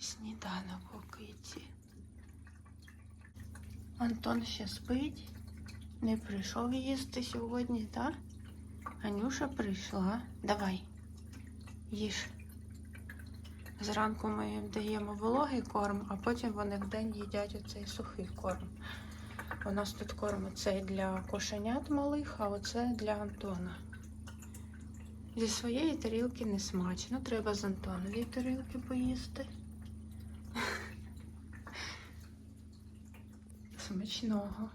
Сніданок у киті. Антон ще спить. Не прийшов їсти сьогодні, так? Анюша прийшла. Давай, їж. Зранку ми їм даємо вологий корм, а потім вони вдень їдять оцей сухий корм. У нас тут корм оцей для кошенят малих, а оце для Антона. Зі своєї тарілки не смачно. Треба з Антонової тарілки поїсти. Смачного.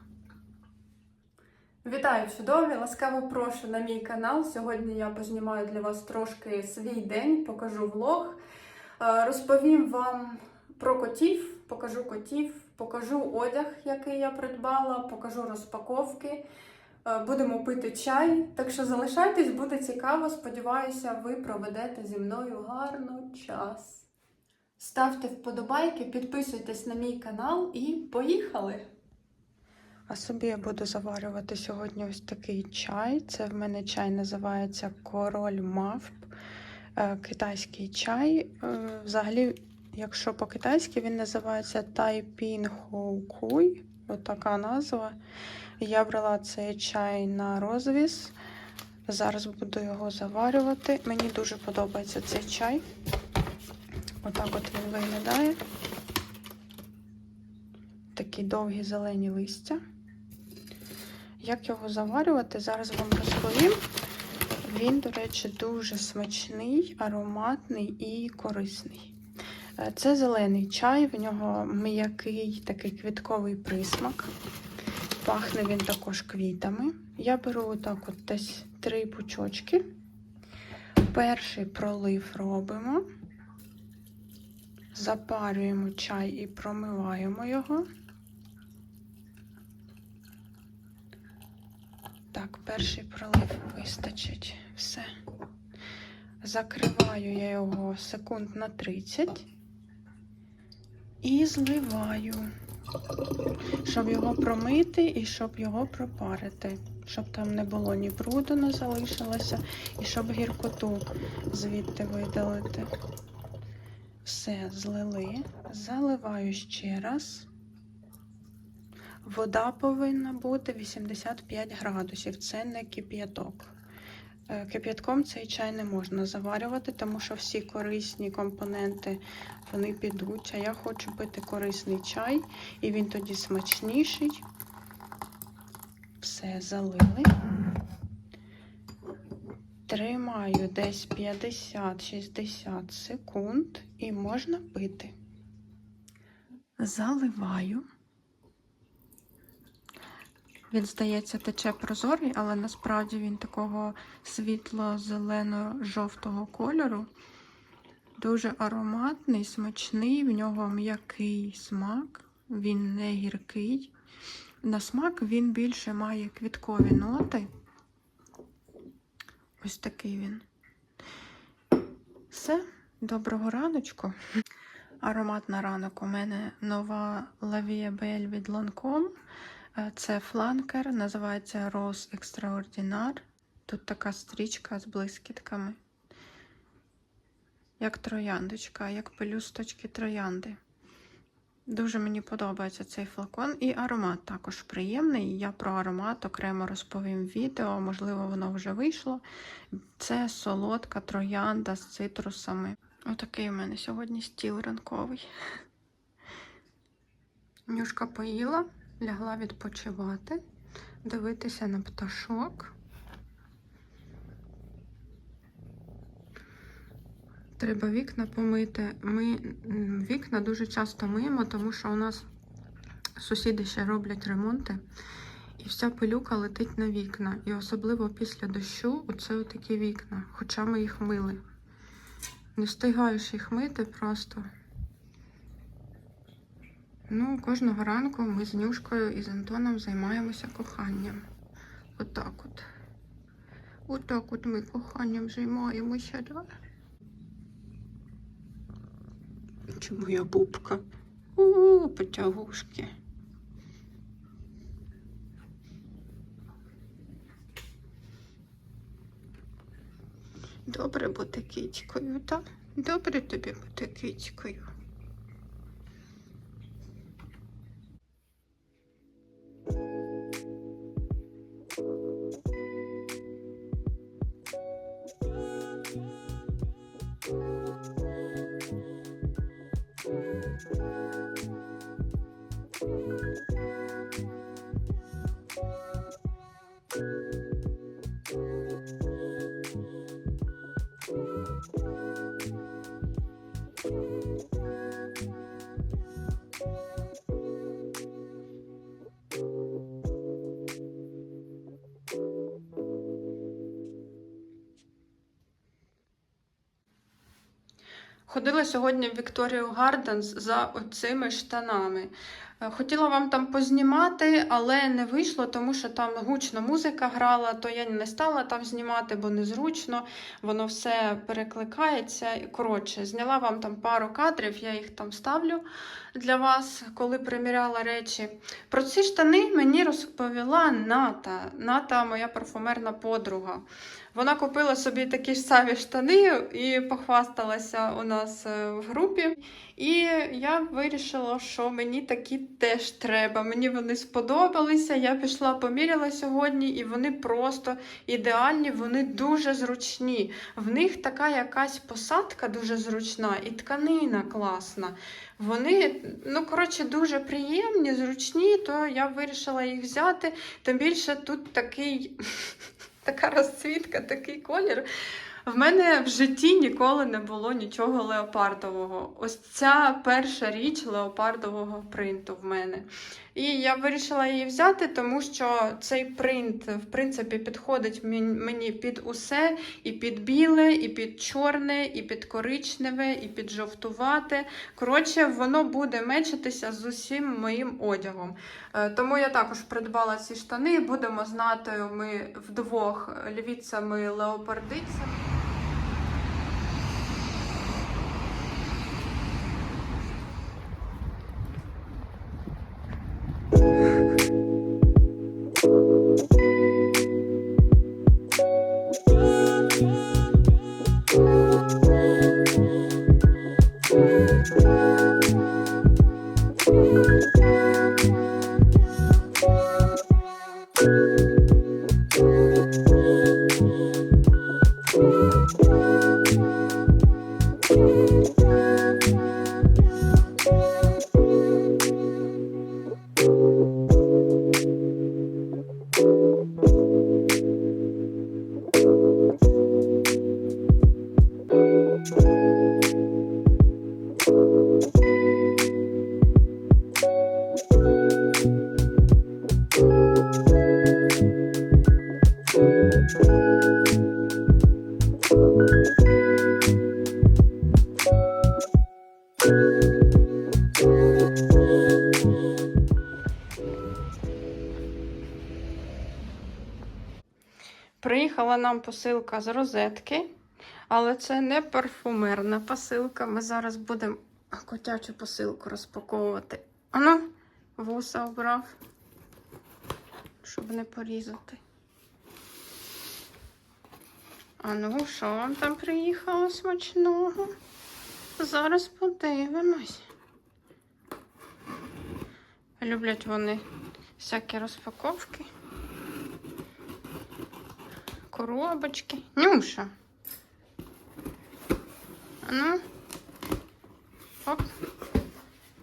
Вітаю чудові! Ласкаво прошу на мій канал. Сьогодні я познімаю для вас трошки свій день, покажу влог. Е, Розповім вам про котів, покажу котів, покажу одяг, який я придбала, покажу розпаковки. Е, Будемо пити чай. Так що залишайтесь, буде цікаво. Сподіваюся, ви проведете зі мною гарно час. Ставте вподобайки, підписуйтесь на мій канал і поїхали! А собі я буду заварювати сьогодні ось такий чай. Це в мене чай називається Король Мавп. Е, Китайський чай. Е, Взагалі, якщо по-китайськи, він називається Тайпін Хоукуй. Отака назва. Я брала цей чай на розвіз. Зараз буду його заварювати. Мені дуже подобається цей чай. Отак от він виглядає. Такі довгі зелені листя. Як його заварювати, зараз вам розповім. Він, до речі, дуже смачний, ароматний і корисний. Е, Це зелений чай, в нього м'який такий квітковий присмак. Пахне він також квітами. Я беру отак от десь три пучочки. Перший пролив робимо. Запарюємо чай і промиваємо його. Так, перший пролив вистачить. Все. Закриваю я його секунд на 30 і зливаю, щоб його промити і щоб його пропарити, щоб там не було ні бруду, не залишилося, і щоб гіркоту звідти видалити. Все, злили, заливаю ще раз. Вода повинна бути 85 градусів, це не кип'яток. Е, Кип'ятком цей чай не можна заварювати, тому що всі корисні компоненти вони підуть. А я хочу пити корисний чай, і він тоді смачніший. Все, залили. Тримаю десь 50-60 секунд і можна пити. Заливаю. Він, здається, тече прозорий, але насправді він такого світло-зелено-жовтого кольору. Дуже ароматний, смачний, в нього м'який смак, він не гіркий. На смак він більше має квіткові ноти. Ось такий він. Все, доброго раночку. Аромат на ранок у мене нова Vie Belle від Lancome. Це фланкер, називається Rose Extraordinaire. Тут така стрічка з блискітками. Як трояндочка, як пелюсточки троянди. Дуже мені подобається цей флакон, і аромат також приємний. Я про аромат окремо розповім відео, можливо, воно вже вийшло. Це солодка троянда з цитрусами. Отакий у мене сьогодні стіл ранковий. Нюшка поїла, лягла відпочивати, дивитися на пташок. Треба вікна помити. Ми вікна дуже часто миємо, тому що у нас сусіди ще роблять ремонти, і вся пилюка летить на вікна. І особливо після дощу оце такі вікна, хоча ми їх мили. Не встигаєш їх мити просто. Ну, кожного ранку ми з Нюшкою і з Антоном займаємося коханням. Отак от. Отак от ми коханням займаємося, так? Чи моя бубка? О, потягушки. Добре бути кицькою, так? Добре тобі бути кицькою. Ходила сьогодні в Вікторію Гарденс за оцими штанами. Е, Хотіла вам там познімати, але не вийшло, тому що там гучно музика грала, то я не стала там знімати, бо незручно, воно все перекликається. І, Коротше, зняла вам там пару кадрів, я їх там ставлю для вас, коли приміряла речі. Про ці штани мені розповіла Ната. Ната, моя парфумерна подруга. Вона купила собі такі ж самі штани і похвасталася у нас е, в групі. І я вирішила, що мені такі теж треба. Мені вони сподобалися. Я пішла, поміряла сьогодні, і вони просто ідеальні, вони дуже зручні. В них така якась посадка дуже зручна і тканина класна. Вони, ну коротше, дуже приємні, зручні, то я вирішила їх взяти. Тим більше тут такий, така розцвітка, такий колір. В мене в житті ніколи не було нічого леопардового. Ось ця перша річ леопардового принту в мене. І я вирішила її взяти, тому що цей принт, в принципі, підходить мені під усе, і під біле, і під чорне, і під коричневе, і під жовтувате. Коротше, воно буде мечитися з усім моїм одягом. Е, Тому я також придбала ці штани. Будемо знати ми вдвох львіцями леопардицями. Приїхала нам посилка з розетки, але це не парфумерна посилка. Ми зараз будемо котячу посилку розпаковувати. Ану, вуса обрав, щоб не порізати. А ну, що вам там приїхало смачного? Зараз подивимось. Люблять вони всякі розпаковки. Коробочки. Нюша. А ну. Оп.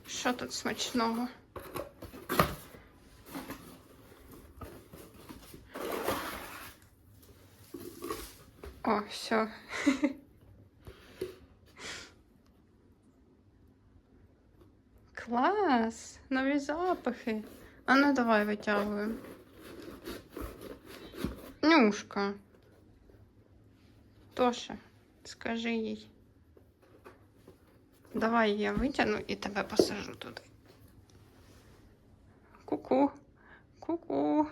Що тут смачного? О, все. Клас! Нові запахи. А ну давай витягуємо. Нюшка. Тоша, скажи їй. Давай я витягну і тебе посажу туди. Ку-ку. Ку-ку.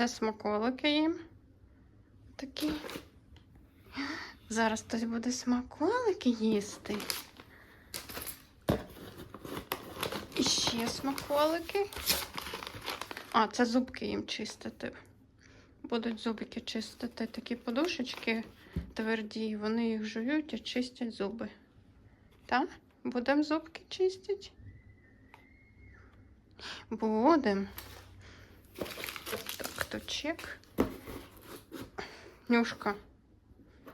Це смаколики їм. Такі. Зараз хтось буде смаколики їсти. І ще смаколики. А, це зубки їм чистити. Будуть зубики чистити. Такі подушечки тверді, вони їх жують і чистять зуби. Так? Будемо зубки чистити? Будемо. Так, чек. Нюшка,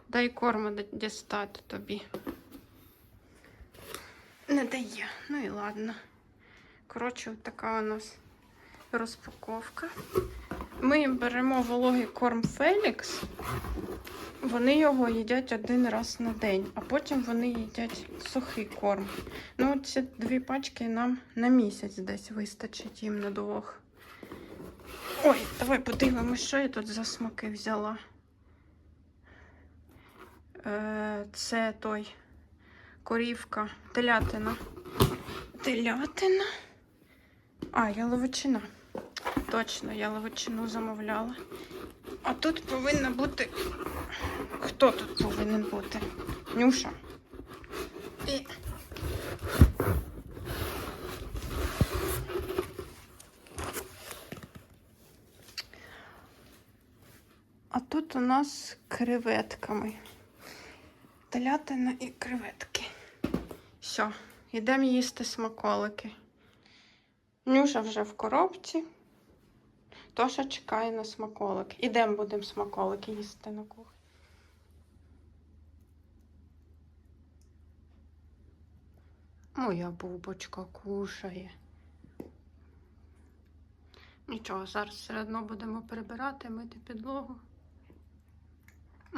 дай корма д- дістати тобі. Не дає. Ну і ладно. Коротше, така у нас розпаковка. Ми беремо вологий корм Фелікс. Вони його їдять один раз на день, а потім вони їдять сухий корм. Ну, ці дві пачки нам на місяць десь вистачить їм на двох. Ой, давай подивимось, що я тут за смаки взяла. Е, це той корівка, телятина. Телятина. А, яловичина. Точно, яловичину замовляла. А тут повинна бути. Хто тут повинен бути? Нюша. І... А тут у нас креветками. Телятина і креветки. Все, йдемо їсти смаколики. Нюша вже в коробці. Тоша чекає на смаколик. Ідемо будемо смаколики їсти на кухні. Моя бубочка кушає. Нічого, зараз все одно будемо прибирати, мити підлогу.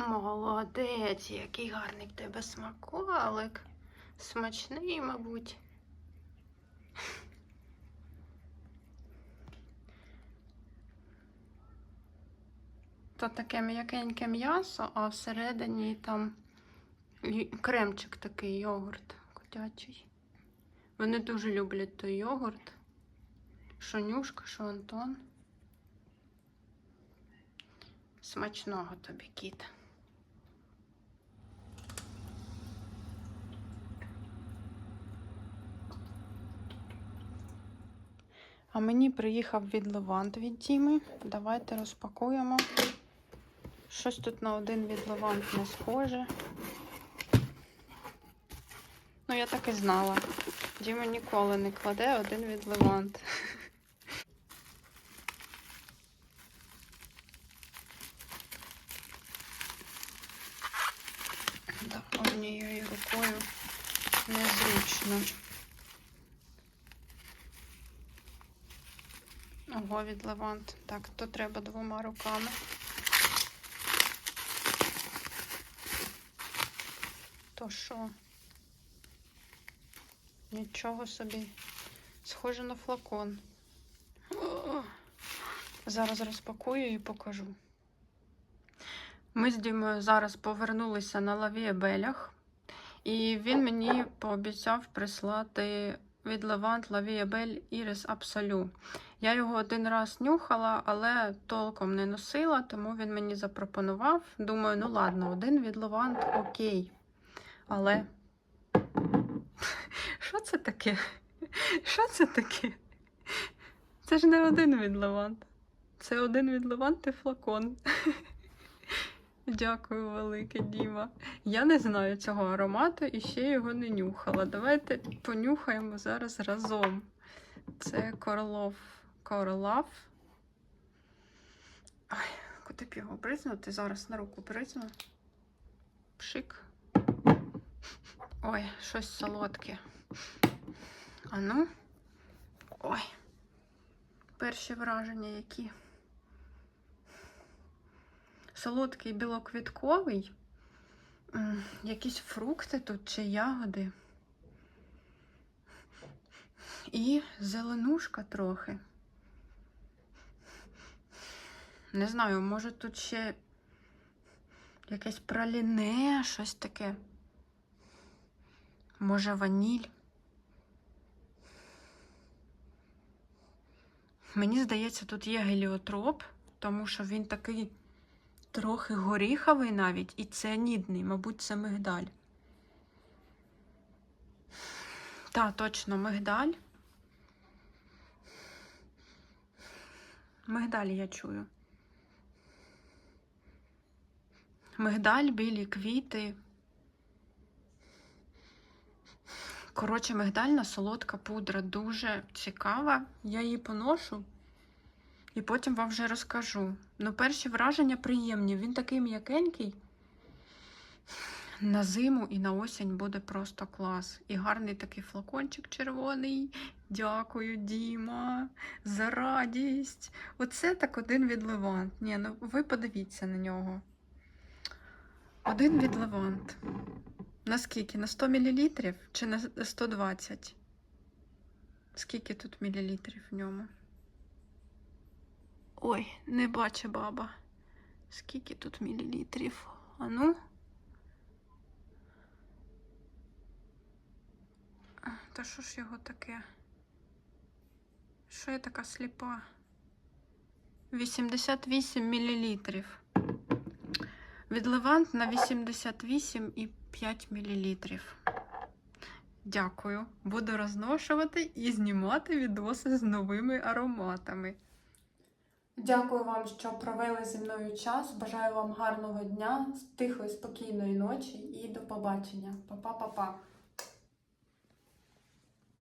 Молодець, який гарний в тебе смаколик. Смачний, мабуть. То таке м'якеньке м'ясо, а всередині там кремчик такий йогурт котячий. Вони дуже люблять той йогурт. Що Нюшка, що Антон. Смачного тобі, кіт. А мені приїхав від Левант від Діми. Давайте розпакуємо. Щось тут на один від Левант не схоже. Ну, я так і знала. Діма ніколи не кладе один від Левант. Да, однією рукою незручно. Ого, від Левант. Так, то треба двома руками. То що? Нічого собі. Схоже на флакон. Зараз розпакую і покажу. Ми з Дімою зараз повернулися на лавієбелях, і він мені пообіцяв прислати від Левант лавієбель Iris Absolu. Я його один раз нюхала, але толком не носила, тому він мені запропонував. Думаю, ну ладно, один від Левант окей. Але. Що це таке? Що це таке? Це ж не один від Левант. Це один від Левант і флакон. Дякую, велике Діма. Я не знаю цього аромату і ще його не нюхала. Давайте понюхаємо зараз разом. Це Корлов Корлав. Ай, куди б його бризнути? Зараз на руку бризну. Пшик. Ой, щось солодке. А ну. Ой. Перші враження які. Солодкий білоквітковий. Якісь фрукти тут чи ягоди. І зеленушка трохи. Не знаю, може тут ще якесь праліне, щось таке. Може, ваніль. Мені здається, тут є геліотроп, тому що він такий трохи горіховий навіть, і це нідний, мабуть, це мигдаль. Так, точно, мигдаль. Мигдаль я чую. Мигдаль, білі квіти. Коротше, мигдальна солодка пудра дуже цікава. Я її поношу і потім вам вже розкажу. Ну, перші враження приємні. Він такий м'якенький. на зиму і на осінь буде просто клас. І гарний такий флакончик червоний. Дякую, Діма, за радість. Оце так один від Левант. Ні, ну ви подивіться на нього. Один від Левант. На скільки? На 100 мл чи на 120? Скільки тут мілілітрів в ньому? Ой, не бачу баба. Скільки тут мілілітрів? А ну? Та що ж його таке? Що я така сліпа? 88 мілілітрів. Від Левант на 88,5 мілілітрів. Дякую. Буду розношувати і знімати відоси з новими ароматами. Дякую вам, що провели зі мною час. Бажаю вам гарного дня, тихої, спокійної ночі і до побачення. Па-па-па-па.